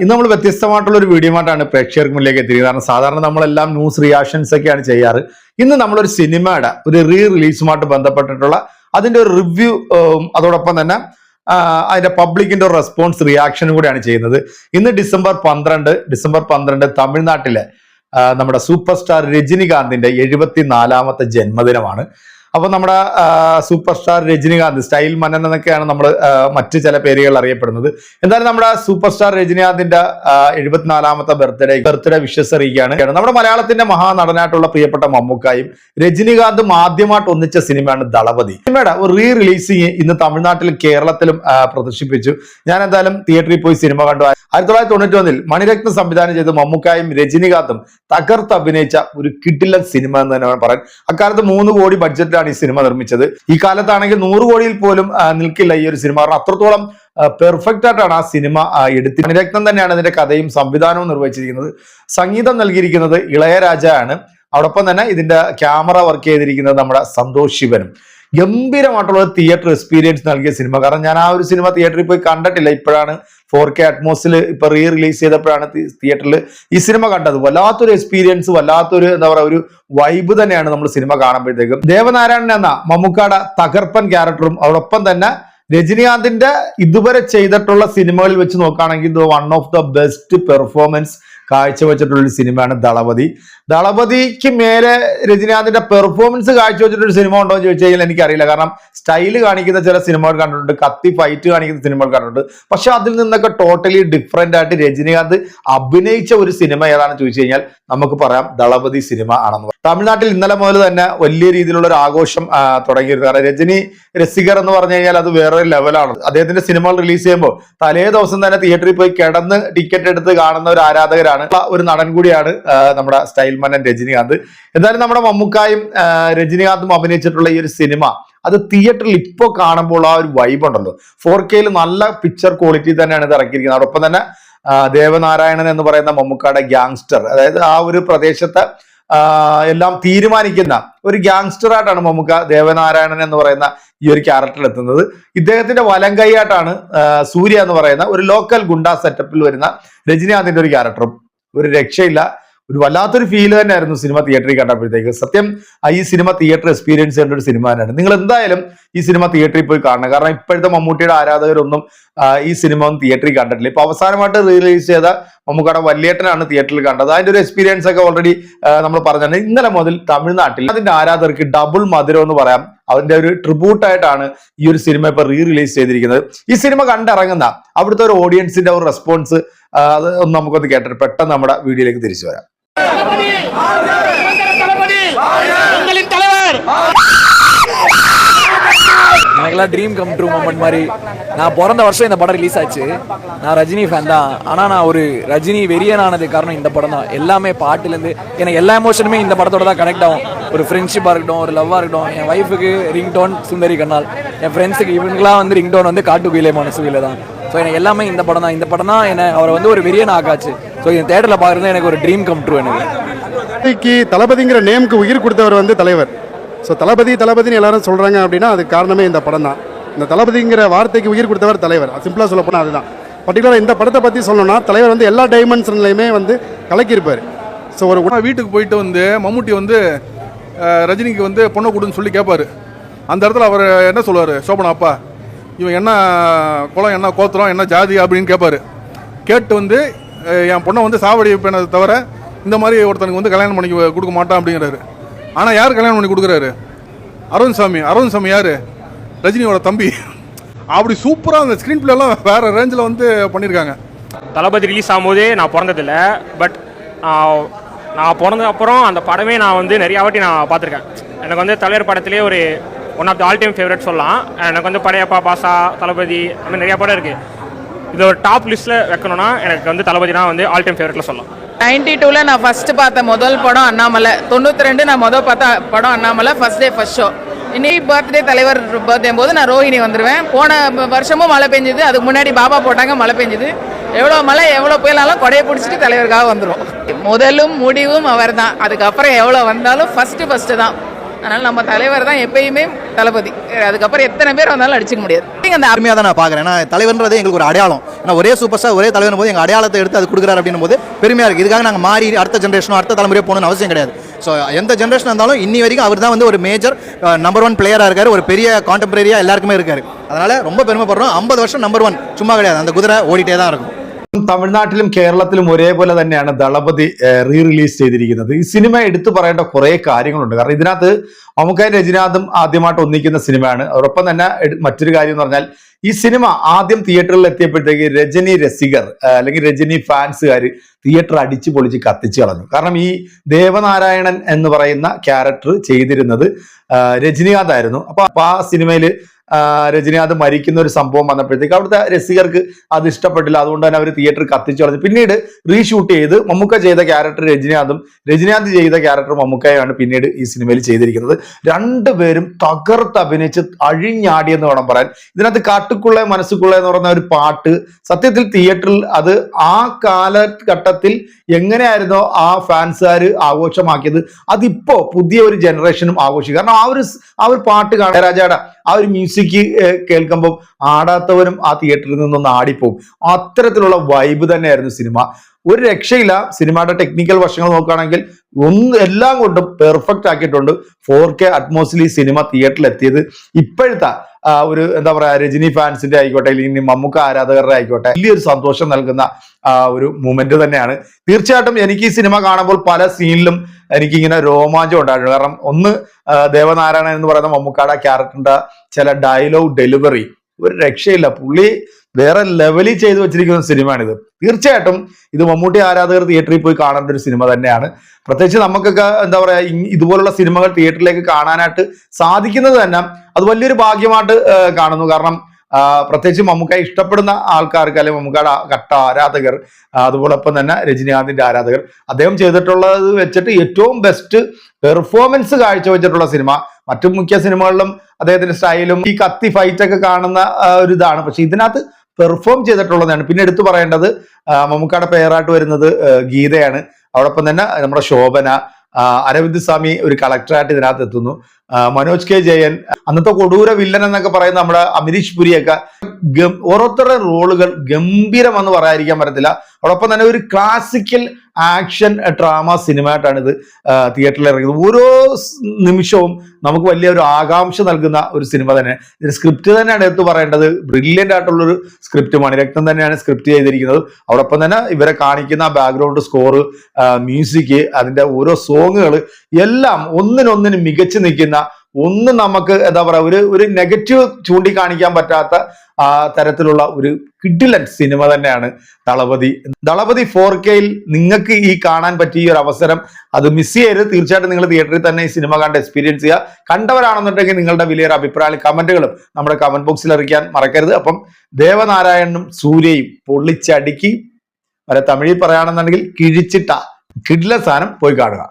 ഇന്ന് നമ്മൾ വ്യത്യസ്തമായിട്ടുള്ള ഒരു വീഡിയോ ആയിട്ടാണ് പ്രേക്ഷകർക്ക് മുന്നിലേക്ക് എത്തിയത് കാരണം സാധാരണ നമ്മളെല്ലാം ന്യൂസ് റിയാക്ഷൻസ് ഒക്കെയാണ് ചെയ്യാറ്. ഇന്ന് നമ്മളൊരു സിനിമയുടെ ഒരു റീ റിലീസുമായിട്ട് ബന്ധപ്പെട്ടിട്ടുള്ള അതിന്റെ ഒരു റിവ്യൂ അതോടൊപ്പം തന്നെ അതിന്റെ പബ്ലിക്കിന്റെ ഒരു റെസ്പോൺസ് റിയാക്ഷനും കൂടിയാണ് ചെയ്യുന്നത്. ഇന്ന് ഡിസംബർ പന്ത്രണ്ട് ഡിസംബർ പന്ത്രണ്ട് തമിഴ്നാട്ടിലെ നമ്മുടെ സൂപ്പർ സ്റ്റാർ രജനികാന്തിന്റെ എഴുപത്തിനാലാമത്തെ ജന്മദിനമാണ്. അപ്പൊ നമ്മുടെ സൂപ്പർ സ്റ്റാർ രജനികാന്ത് സ്റ്റൈൽ മനൻ എന്നൊക്കെയാണ് നമ്മൾ മറ്റ് ചില പേരുകൾ അറിയപ്പെടുന്നത്. എന്തായാലും നമ്മുടെ സൂപ്പർ സ്റ്റാർ രജനികാന്തിന്റെ എഴുപത്തിനാലാമത്തെ ബർത്ത്ഡേ ബർത്ത്ഡേ വിഷസ് അറിയിക്കുകയാണ്. നമ്മുടെ മലയാളത്തിന്റെ മഹാനടനായിട്ടുള്ള പ്രിയപ്പെട്ട മമ്മൂക്കായും രജനികാന്തും ആദ്യമായിട്ട് ഒന്നിച്ച സിനിമയാണ് ദളപതി. സിനിമയുടെ ഒരു റീ റിലീസിങ് ഇന്ന് തമിഴ്നാട്ടിലും കേരളത്തിലും പ്രദർശിപ്പിച്ചു. ഞാൻ എന്തായാലും തിയേറ്ററിൽ പോയി സിനിമ കണ്ടു. ആയിരത്തി തൊള്ളായിരത്തി തൊണ്ണൂറ്റി ഒന്നിൽ മണിരത്നം സംവിധാനം ചെയ്ത് മമ്മൂക്കായും രജനികാന്തും തകർത്ത് അഭിനയിച്ച ഒരു കിഡിലൻ സിനിമ എന്ന് തന്നെ പറയാൻ അക്കാലത്ത് മൂന്ന് കോടി ബഡ്ജറ്റിലാണ് ഈ സിനിമ നിർമ്മിച്ചത്. ഈ കാലത്താണെങ്കിൽ നൂറ് കോടിയിൽ പോലും നിൽക്കില്ല ഈ ഒരു സിനിമ. കാരണം അത്രത്തോളം പെർഫെക്റ്റ് ആയിട്ടാണ് ആ സിനിമ എടുത്ത് മണിരത്നം തന്നെയാണ് ഇതിന്റെ കഥയും സംവിധാനവും നിർവഹിച്ചിരിക്കുന്നത്. സംഗീതം നൽകിയിരിക്കുന്നത് ഇളയരാജ ആണ് അതോടൊപ്പം തന്നെ ഇതിന്റെ ക്യാമറ വർക്ക് ചെയ്തിരിക്കുന്നത് നമ്മുടെ സന്തോഷ് ശിവനും. ഗംഭീരമായിട്ടുള്ള തിയേറ്റർ എക്സ്പീരിയൻസ് നൽകിയ സിനിമ കാരണം ഞാൻ ആ ഒരു സിനിമ തിയേറ്ററിൽ പോയി കണ്ടിട്ടില്ല. ഇപ്പോഴാണ് ഫോർ കെ അറ്റ്മോസിൽ ഇപ്പൊ റീ റിലീസ് ചെയ്തപ്പോഴാണ് തിയേറ്ററിൽ ഈ സിനിമ കണ്ടത്. വല്ലാത്തൊരു എക്സ്പീരിയൻസ് വല്ലാത്തൊരു എന്താ പറയുക ഒരു വൈബ് തന്നെയാണ് നമ്മൾ സിനിമ കാണുമ്പോഴത്തേക്കും. ദേവനാരായണൻ എന്ന മമ്മൂക്കാട തകർപ്പൻ ക്യാരക്ടറും അതോടൊപ്പം തന്നെ രജനീകാന്തിന്റെ ഇതുവരെ ചെയ്തിട്ടുള്ള സിനിമകളിൽ വെച്ച് നോക്കുകയാണെങ്കിൽ one of the best performance കാഴ്ചവെച്ചിട്ടുള്ള ഒരു സിനിമയാണ് ദളപതി. ദളപതിക്ക് മേലെ രജനീകാന്തിന്റെ പെർഫോമൻസ് കാഴ്ചവെച്ചിട്ടൊരു സിനിമ ഉണ്ടോ എന്ന് ചോദിച്ചു കഴിഞ്ഞാൽ എനിക്കറിയില്ല. കാരണം സ്റ്റൈൽ കാണിക്കുന്ന ചില സിനിമകൾ കണ്ടിട്ടുണ്ട് കത്തി ഫൈറ്റ് കാണിക്കുന്ന സിനിമകൾ കണ്ടിട്ടുണ്ട്. പക്ഷെ അതിൽ നിന്നൊക്കെ ടോട്ടലി ഡിഫറെന്റ് ആയിട്ട് രജനീകാന്ത് അഭിനയിച്ച ഒരു സിനിമ ഏതാണെന്ന് ചോദിച്ചു കഴിഞ്ഞാൽ നമുക്ക് പറയാം ദളപതി സിനിമ ആണെന്ന് തമിഴ്നാട്ടിൽ ഇന്നലെ മുതൽ തന്നെ വലിയ രീതിയിലുള്ള ഒരു ആഘോഷം തുടങ്ങിയിരുന്നു. കാരണം രജനി രസികർ എന്ന് പറഞ്ഞു കഴിഞ്ഞാൽ അത് വേറൊരു ലെവലാണ് അദ്ദേഹത്തിന്റെ സിനിമകൾ റിലീസ് ചെയ്യുമ്പോൾ തലേ ദിവസം തന്നെ തിയേറ്ററിൽ പോയി കിടന്ന് ടിക്കറ്റ് എടുത്ത് കാണുന്ന ഒരു ആരാധകരാണ് ഒരു നടൻ കൂടിയാണ് നമ്മുടെ സ്റ്റൈൽ മനൻ രജനികാന്ത്. എന്തായാലും നമ്മുടെ മമ്മൂക്കായും രജനികാന്തും അഭിനയിച്ചിട്ടുള്ള ഈ ഒരു സിനിമ അത് തിയേറ്ററിൽ ഇപ്പോൾ കാണുമ്പോൾ ആ ഒരു വൈബ് ഉണ്ടല്ലോ. ഫോർ കെയിൽ നല്ല പിക്ചർ ക്വാളിറ്റി തന്നെയാണ് ഇത് ഇറക്കിയിരിക്കുന്നത്. അതോടൊപ്പം തന്നെ ദേവനാരായണൻ എന്ന് പറയുന്ന മമ്മൂക്കായുടെ ഗ്യാങ്സ്റ്റർ അതായത് ആ ഒരു പ്രദേശത്തെ എല്ലാം തീരുമാനിക്കുന്ന ഒരു ഗ്യാങ്സ്റ്റർ ആയിട്ടാണ് മമ്മൂക്ക ദേവനാരായണൻ എന്ന് പറയുന്ന ഈ ഒരു ക്യാരക്ടർ എത്തുന്നത്. ഇദ്ദേഹത്തിന്റെ വലം കൈയായിട്ടാണ് സൂര്യ എന്ന് പറയുന്ന ഒരു ലോക്കൽ ഗുണ്ട സെറ്റപ്പിൽ വരുന്ന രജനീകാന്തിന്റെ ഒരു ക്യാരക്ടറും ഒരു രക്ഷയില്ല. ഒരു വല്ലാത്തൊരു ഫീൽ തന്നെയായിരുന്നു സിനിമ തിയേറ്ററിൽ കണ്ടപ്പോഴത്തേക്ക്. സത്യം ഈ സിനിമ തിയേറ്റർ എക്സ്പീരിയൻസ് ചെയ്യേണ്ട ഒരു സിനിമ തന്നെയാണ്. നിങ്ങൾ എന്തായാലും ഈ സിനിമ തിയേറ്ററിൽ പോയി കാണണം. കാരണം ഇപ്പോഴത്തെ മമ്മൂട്ടിയുടെ ആരാധകരൊന്നും ഈ സിനിമ ഒന്നും തിയേറ്ററിൽ കണ്ടിട്ടില്ല. ഇപ്പൊ അവസാനമായിട്ട് റിലീസ് ചെയ്ത മമ്മൂക്കാടെ വല്യേട്ടനാണ് തിയേറ്ററിൽ കണ്ടത്. അതിന്റെ ഒരു എക്സ്പീരിയൻസ് ഒക്കെ ഓൾറെഡി നമ്മൾ പറഞ്ഞു ഇന്നലെ മുതൽ തമിഴ്നാട്ടിൽ അതിന്റെ ആരാധകർക്ക് ഡബിൾ മധുരം എന്ന് പറയാം. അതിന്റെ ഒരു ട്രിബ്യൂട്ടായിട്ടാണ് ഈ ഒരു സിനിമ ഇപ്പൊ റീ റിലീസ് ചെയ്തിരിക്കുന്നത് ഈ സിനിമ കണ്ടിറങ്ങുന്ന അവിടുത്തെ ഒരു ഓഡിയൻസിന്റെ ഒരു റെസ്പോൺസ് അത് ഒന്ന് നമുക്കൊന്ന് കേട്ടു പെട്ടെന്ന് നമ്മുടെ വീഡിയോയിലേക്ക് തിരിച്ചു വരാം எனக்கெல்லாம் ட்ரீம் கம் ட்ரூ மூமெண்ட் மாதிரி. நான் பிறந்த வருஷம் இந்த படம் ரிலீஸ் ஆச்சு. நான் ரஜினி ஃபேன் தான். ஆனால் நான் ஒரு ரஜினி வெறியன் ஆனது காரணம் இந்த படம் தான். எல்லாமே பாட்டுலேருந்து எனக்கு எல்லா எமோஷனுமே இந்த படத்தோட தான் கனெக்ட் ஆகும். ஒரு ஃப்ரெண்ட்ஷிப்பாக இருக்கட்டும் ஒரு லவ்வாக இருக்கட்டும் என் ஒய்ஃபுக்கு ரிங் டோன் சுந்தரி கண்ணால். என் ஃப்ரெண்ட்ஸுக்கு இவங்களாம் வந்து ரிங் டோன் வந்து காட்டு குயிலே மனசுவில தான். ஸோ எனக்கு எல்லாமே இந்த படம் தான். இந்த படம் தான் என்னை அவரை வந்து ஒரு வெறியன் ஆக்காச்சு. ஸோ இந்த தேட்டரில் பார்க்குறது எனக்கு ஒரு ட்ரீம் கம் ட்ரூ எனக்கு. தளபதிங்கிற நேமுக்கு உயிர் கொடுத்தவர் வந்து தலைவர். ஸோ தளபதி தளபதின்னு எல்லாரும் சொல்கிறாங்க அப்படின்னா அதுக்கு காரணமே இந்த படம் தான் இந்த தளபதிங்கிற வார்த்தைக்கு உயிர் கொடுத்தவர் தலைவர். சிம்பிளாக சொல்ல போனால் அதுதான். பர்டிகுலராக இந்த படத்தை பற்றி சொல்லணும்னா தலைவர் வந்து எல்லா டைமென்ஷன்லையுமே வந்து கலக்கியிருப்பார். ஸோ ஒரு நான் வீட்டுக்கு போயிட்டு வந்து மம்முட்டி வந்து ரஜினிக்கு வந்து பொண்ணை கொடுன்னு சொல்லி கேட்பார் அந்த இடத்துல அவர் என்ன சொல்லுவார்? சோபனா அப்பா இவன் என்ன குளம் என்ன கோத்திரம் என்ன ஜாதி அப்படின்னு கேட்பார் கேட்டு வந்து என் பொண்ணை வந்து சாவடி பெண்ணை தவிர இந்த மாதிரி ஒருத்தனுக்கு வந்து கல்யாணம் பண்ணி கொடுக்க மாட்டான் அப்படிங்கிறாரு. ஆனால் யார் கல்யாணம் பண்ணி கொடுக்குறாரு? அருண் சாமி அருண் சாமி யார்? ரஜினியோட தம்பி. அப்படி சூப்பராக அந்த ஸ்க்ரீன் பிளேலாம் வேறு ரேஞ்சில் வந்து பண்ணியிருக்காங்க தளபதி ரிலீஸ் ஆகும்போதே நான் பிறந்ததில்லை பட் நான் பிறந்த அப்புறம் அந்த படமே நான் வந்து நிறையா வாட்டி நான் பார்த்துருக்கேன். எனக்கு வந்து தலைவர் படத்திலே ஒரு one of the all time favourite சொல்லலாம். எனக்கு வந்து படையப்பா பாசா தளபதி அந்த மாதிரி நிறையா படம் இருக்குது இது ஒரு டாப் லிஸ்ட்டில் வைக்கணும்னா எனக்கு வந்து தளபதினா வந்து ஆல் டைம் ஃபேவரட்டில் சொல்லலாம். நைன்டி டூவில் நான் ஃபஸ்ட்டு பார்த்த முதல் படம் அண்ணாமலை. தொண்ணூற்றி ரெண்டு நான் முதல் பார்த்த படம் Annamalai first day first show இன்னைக்கு பர்த்டே தலைவர் பர்த்டே போது நான் ரோஹிணி வந்துடுவேன் போன வருஷமும் மழை பெஞ்சுது அதுக்கு முன்னாடி பாபா போட்டாங்க மழை பெஞ்சுது. எவ்வளோ மழை எவ்வளோ புயலாலும் கொடையை பிடிச்சிட்டு தலைவருக்காக வந்துடும் முதலும் முடிவும் அவர் தான் அதுக்கப்புறம் எவ்வளோ வந்தாலும் ஃபஸ்ட்டு ஃபஸ்ட்டு தான். அதனால நம்ம தலைவர் தான் எப்பயுமே தளபதி. அதுக்கப்புறம் எத்தனை பேர் வந்தாலும் அடிச்சுக்க முடியாது. நீங்க அந்த அருமையாக தான் நான் பார்க்குறேன். ஏன்னா தலைவர்ன்றது எங்களுக்கு ஒரு அடையாளம். ஏன்னா ஒரே சூப்பர் ஸ்டார் ஒரே தலைவர் போது எங்கள் அடையாளத்தை எடுத்து அது கொடுக்குறாரு அப்படின்னும் போது பெருமையாக இருக்குது இதுக்காக நாங்கள் மாறி அடுத்த ஜென்ரேஷனோ அடுத்த தலைமுறையோ போகணும்னு அவசியம் கிடையாது. ஸோ எந்த ஜென்ரேஷன் இருந்தாலும் இன்னி வரைக்கும் அவர் தான் வந்து ஒரு மேஜர் நம்பர் ஒன் பிளேயராக இருக்கார். ஒரு பெரிய கான்டெம்பரரியாக எல்லாருக்குமே இருக்காரு. அதனால ரொம்ப பெருமைப்படுறோம். ஐம்பது வருஷம் நம்பர் ஒன் சும்மா கிடையாது. அந்த குதிரை ஓடிட்டே தான் இருக்கும். തമിഴ്നാട്ടിലും കേരളത്തിലും ഒരേപോലെ തന്നെയാണ് ദളപതി റീ റിലീസ് ചെയ്തിരിക്കുന്നത്. ഈ സിനിമ എടുത്തു പറയേണ്ട കുറെ കാര്യങ്ങളുണ്ട്. കാരണം ഇതിനകത്ത് മമ്മൂക്കായും രജിനാഥും ആദ്യമായിട്ട് ഒന്നിക്കുന്ന സിനിമയാണ്. അതോടൊപ്പം തന്നെ മറ്റൊരു കാര്യം എന്ന് പറഞ്ഞാൽ ഈ സിനിമ ആദ്യം തിയേറ്ററിൽ എത്തിയപ്പോഴത്തേക്ക് രജനി രസികർ അല്ലെങ്കിൽ രജനി ഫാൻസുകാർ തിയേറ്റർ അടിച്ചു പൊളിച്ച് കത്തിച്ചു കളഞ്ഞു. കാരണം ഈ ദേവനാരായണൻ എന്ന് പറയുന്ന ക്യാരക്ടർ ചെയ്തിരുന്നത് രജനീകാന്ത് ആയിരുന്നു അപ്പൊ ആ സിനിമയിൽ രജനീകാന്ത് മരിക്കുന്ന ഒരു സംഭവം വന്നപ്പോഴത്തേക്ക് അവിടുത്തെ രസികർക്ക് അത് ഇഷ്ടപ്പെട്ടില്ല. അതുകൊണ്ട് തന്നെ അവർ തിയേറ്റർ കത്തിച്ചു കളഞ്ഞു. പിന്നീട് റീഷൂട്ട് ചെയ്ത് മമ്മൂക്ക ചെയ്ത ക്യാരക്ടർ രജനീകാന്തും രജനീകാന്ത് ചെയ്ത ക്യാരക്ടർ മമ്മൂക്കയാണ് പിന്നീട് ഈ സിനിമയിൽ ചെയ്തിരിക്കുന്നത്. രണ്ടുപേരും തകർത്ത് അഭിനയിച്ച് അഴിഞ്ഞാടിയെന്ന് വേണം പറയാൻ. ഇതിനകത്ത് കാട്ടുക്കുള്ള മനസ്സുക്കുള്ള എന്ന് പറയുന്ന ഒരു പാട്ട് സത്യത്തിൽ തിയേറ്ററിൽ അത് ആ കാലഘട്ടത്തിൽ എങ്ങനെയായിരുന്നോ ആ ഫാൻസുകാർ ആഘോഷമാക്കിയത്. അതിപ്പോ പുതിയ ഒരു ജനറേഷനും ആഘോഷിക്കും. കാരണം ആ ഒരു ആ ഒരു പാട്ട് കാണാൻ രാജാട ആ ഒരു മ്യൂസിക് കേൾക്കുമ്പോൾ ആടാത്തവരും ആ തിയേറ്ററിൽ നിന്നൊന്ന് ആടിപ്പോവും. അത്തരത്തിലുള്ള വൈബ് തന്നെയായിരുന്നു സിനിമ ഒരു രക്ഷയില്ല സിനിമയുടെ ടെക്നിക്കൽ വശങ്ങൾ നോക്കുകയാണെങ്കിൽ ഒന്ന് എല്ലാം കൊണ്ടും പെർഫെക്റ്റ് ആക്കിയിട്ടുണ്ട് ഫോർ കെ അറ്റ്മോസിൽ ഈ സിനിമ തിയേറ്ററിൽ എത്തിയത്. ഇപ്പോഴത്തെ ഒരു എന്താ പറയാ രജനി ഫാൻസിന്റെ ആയിക്കോട്ടെ അല്ലെങ്കിൽ മമ്മൂക്ക ആരാധകരുടെ ആയിക്കോട്ടെ വലിയൊരു സന്തോഷം നൽകുന്ന ഒരു മൂമെന്റ് തന്നെയാണ്. തീർച്ചയായിട്ടും എനിക്ക് ഈ സിനിമ കാണുമ്പോൾ പല സീനിലും എനിക്കിങ്ങനെ രോമാഞ്ചം ഉണ്ടായിരുന്നു. കാരണം ഒന്ന് ദേവനാരായണൻ എന്ന് പറയുന്ന മമ്മൂക്കാട ക്യാരക്ടറിന്റെ ചില ഡയലോഗ് ഡെലിവറി ഒരു രക്ഷയില്ല. പുള്ളി വേറെ ലെവലിൽ ചെയ്തു വെച്ചിരിക്കുന്ന സിനിമയാണിത്. തീർച്ചയായിട്ടും ഇത് മമ്മൂട്ടി ആരാധകർ തിയേറ്ററിൽ പോയി കാണേണ്ട ഒരു സിനിമ തന്നെയാണ്. പ്രത്യേകിച്ച് നമുക്കൊക്കെ എന്താ പറയാ ഇതുപോലുള്ള സിനിമകൾ തിയേറ്ററിലേക്ക് കാണാനായിട്ട് സാധിക്കുന്നത് തന്നെ അത് വലിയൊരു ഭാഗ്യമായിട്ട് കാണുന്നു. കാരണം പ്രത്യേകിച്ച് മമ്മൂക്ക ഇഷ്ടപ്പെടുന്ന ആൾക്കാർക്ക് അല്ലെങ്കിൽ മമ്മൂക്കയുടെ കട്ട ആരാധകർ അതുപോലൊപ്പം തന്നെ രജനീകാന്തിന്റെ ആരാധകർ അദ്ദേഹം ചെയ്തിട്ടുള്ളത് വെച്ചിട്ട് ഏറ്റവും ബെസ്റ്റ് പെർഫോമൻസ് കാഴ്ചവെച്ചിട്ടുള്ള സിനിമ. മറ്റു മുഖ്യ സിനിമകളിലും അദ്ദേഹത്തിന്റെ സ്റ്റൈലും ഈ കത്തി ഫൈറ്റ് ഒക്കെ കാണുന്ന ഒരു ഇതാണ്. പക്ഷെ ഇതിനകത്ത് പെർഫോം ചെയ്തിട്ടുള്ളതാണ്. പിന്നെ എടുത്തു പറയേണ്ടത് മമ്മൂക്കയുടെ പേരായിട്ട് വരുന്നത് ഗീതയാണ്. അതോടൊപ്പം തന്നെ നമ്മുടെ ശോഭന അരവിന്ദ് സ്വാമി ഒരു കളക്ടറായിട്ട് ഇതിനകത്ത് എത്തുന്നു. മനോജ് കെ ജയൻ അന്നത്തെ കൊടൂര വില്ലൻ എന്നൊക്കെ പറയുന്ന നമ്മുടെ അമിരീഷ് പുരിയൊക്കെ ഓരോരുത്തരുടെ റോളുകൾ ഗംഭീരമെന്ന് പറയാതിരിക്കാൻ പറ്റത്തില്ല. അതോടൊപ്പം തന്നെ ഒരു ക്ലാസിക്കൽ ആക്ഷൻ ഡ്രാമ സിനിമയായിട്ടാണ് ഇത് തിയേറ്ററിൽ ഇറങ്ങിയത്. ഓരോ നിമിഷവും നമുക്ക് വലിയ ഒരു ആകാംക്ഷ നൽകുന്ന ഒരു സിനിമ തന്നെ. ഇതിന്റെ സ്ക്രിപ്റ്റ് തന്നെയാണ് എടുത്തു പറയേണ്ടത്. ബ്രില്യന്റ് ആയിട്ടുള്ളൊരു സ്ക്രിപ്റ്റ് മണിരക്തം തന്നെയാണ് സ്ക്രിപ്റ്റ് ചെയ്തിരിക്കുന്നത്. അതോടൊപ്പം തന്നെ ഇവരെ കാണിക്കുന്ന ബാക്ക്ഗ്രൗണ്ട് സ്കോറ് മ്യൂസിക് അതിന്റെ ഓരോ സോങ്ങുകൾ എല്ലാം ഒന്നിനൊന്നിന് മികച്ചു നിൽക്കുന്ന ഒന്നും നമുക്ക് എന്താ പറയാ ഒരു ഒരു നെഗറ്റീവ് ചൂണ്ടിക്കാണിക്കാൻ പറ്റാത്ത തരത്തിലുള്ള ഒരു കിഡിലൻ സിനിമ തന്നെയാണ് ദളപതി. ദളപതി ഫോർ കെയിൽ നിങ്ങൾക്ക് ഈ കാണാൻ പറ്റിയ ഒരു അവസരം അത് മിസ് ചെയ്യരുത്. തീർച്ചയായിട്ടും നിങ്ങൾ തിയേറ്ററിൽ തന്നെ ഈ സിനിമ കണ്ട് എക്സ്പീരിയൻസ് ചെയ്യുക. കണ്ടവരാണെന്നുണ്ടെങ്കിൽ നിങ്ങളുടെ വലിയൊരു അഭിപ്രായം കമന്റുകളും നമ്മുടെ കമന്റ് ബോക്സിൽ അറിയിക്കാൻ മറക്കരുത്. അപ്പം ദേവനാരായണനും സൂര്യയും പൊള്ളിച്ചടുക്കി വരെ തമിഴിൽ പറയുകയാണെന്നുണ്ടെങ്കിൽ കിഴിച്ചിട്ട കിഡില സാധനം പോയി കാണുക.